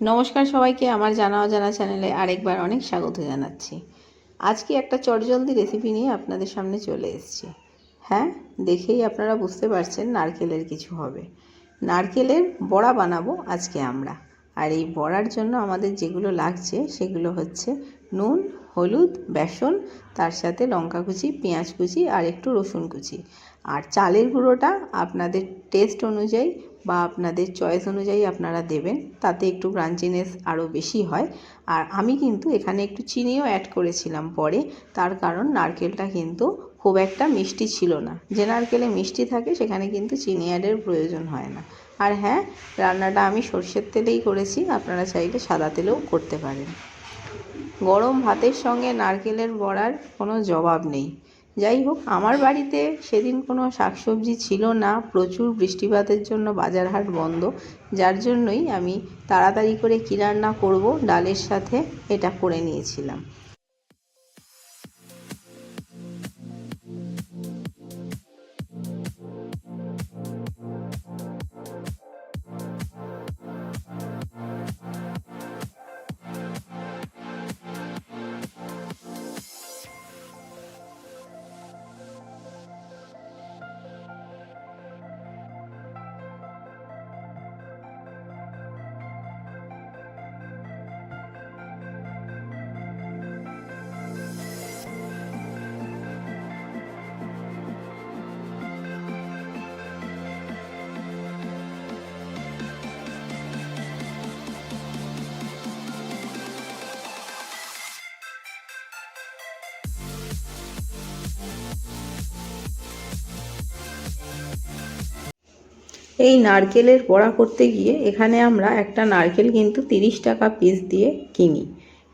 নমস্কার সবাইকে আমার জানা অজানা চ্যানেলে আরেকবার অনেক স্বাগত জানাচ্ছি। আজকে একটা চটজলদি রেসিপি নিয়ে আপনাদের সামনে চলে এসেছি। হ্যাঁ দেখেই আপনারা বুঝতে পারছেন নারকেলের কিছু হবে। নারকেলের বড়া বানাবো আজকে আমরা। আর এই বড়ার জন্য আমাদের যেগুলো লাগছে সেগুলো হচ্ছে নুন, হলুদ, বেসন, তার সাথে লঙ্কা কুচি, পেঁয়াজ কুচি আর একটু রসুন কুচি। আর চালের গুঁড়োটা আপনাদের টেস্ট অনুযায়ী বা আপনাদের চয়েস অনুযায়ী আপনারা দেবেন, তাতে একটু ব্রাঞ্চিনেস আরও বেশি হয়। আর আমি কিন্তু এখানে একটু চিনিও অ্যাড করেছিলাম পরে, তার কারণ নারকেলটা কিন্তু খুব একটা মিষ্টি ছিল না। যে নারকেলে মিষ্টি থাকে, সেখানে কিন্তু চিনি অ্যাডের প্রয়োজন হয় না। আর হ্যাঁ রান্নাটা আমি সর্ষের তেলেই করেছি, আপনারা চাইলে সাদা তেলেও করতে পারেন। গরম ভাতের সঙ্গে নারকেলের বড়ার কোনো জবাব নেই। যাই হোক, আমার বাড়িতে সেদিন কোনো শাকসবজি ছিল না। প্রচুর বৃষ্টিপাতের জন্য বাজারহাট বন্ধ। যার জন্যই আমি তাড়াতাড়ি করে কী রান্না করব, ডালের সাথে এটা করে নিয়েছিলাম। এই নারকেলের বড়া করতে গিয়ে এখানে আমরা একটা নারকেল কিন্তু তিরিশ টাকা পিস দিয়ে কিনি।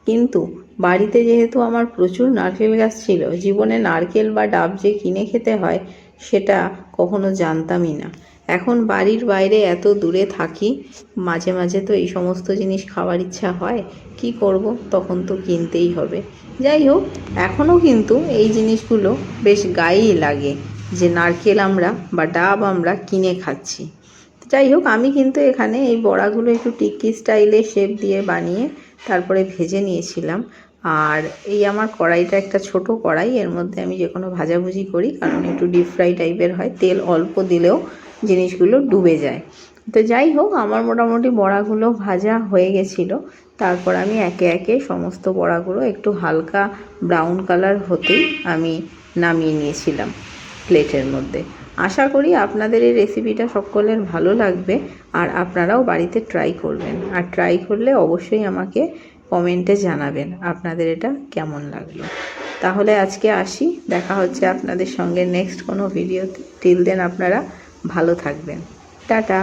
কিন্তু বাড়িতে যেহেতু আমার প্রচুর নারকেল গাছ ছিল, জীবনে নারকেল বা ডাব যে কিনে খেতে হয় সেটা কখনো জানতামই না। এখন বাড়ির বাইরে এত দূরে থাকি, মাঝে মাঝে তো এই সমস্ত জিনিস খাওয়ার ইচ্ছা হয়, কি করব? তখন তো কিনতেই হবে। যাই হোক এখনও কিন্তু এই জিনিসগুলো বেশ গায়েই লাগে। যে নারকেল আমরা বা ডাব আমরা কিনে খাচ্ছি। যাই হোক, আমি কিন্তু এখানে এই বড়াগুলো একটু টিক্কি স্টাইলে শেপ দিয়ে বানিয়ে তারপরে ভেজে নিয়েছিলাম। আর এই আমার কড়াইটা একটা ছোট কড়াই, এর মধ্যে আমি যে কোনো ভাজাভুজি করি, কারণ একটু ডিপ ফ্রাই টাইপের হয়, তেল অল্প দিলেও জিনিসগুলো ডুবে যায়। তো যাই হোক, আমার মোটামুটি বড়াগুলো ভাজা হয়ে গেছিল। তারপর আমি একে একে সমস্ত বড়াগুলো একটু হালকা ব্রাউন কালার হতেই আমি নামিয়ে নিয়েছিলাম। প্লেটের মধ্যে। আশা করি আপনাদের এই রেসিপিটা সকলের ভালো লাগবে আর আপনারাও বাড়িতে ট্রাই করবেন। আর ট্রাই করলে অবশ্যই আমাকে কমেন্টে জানাবেন আপনাদের এটা কেমন লাগল। তাহলে আজকে আসি, দেখা হচ্ছে আপনাদের সঙ্গে নেক্সট কোনো ভিডিও টিল দেন আপনারা ভালো থাকবেন। টাটা!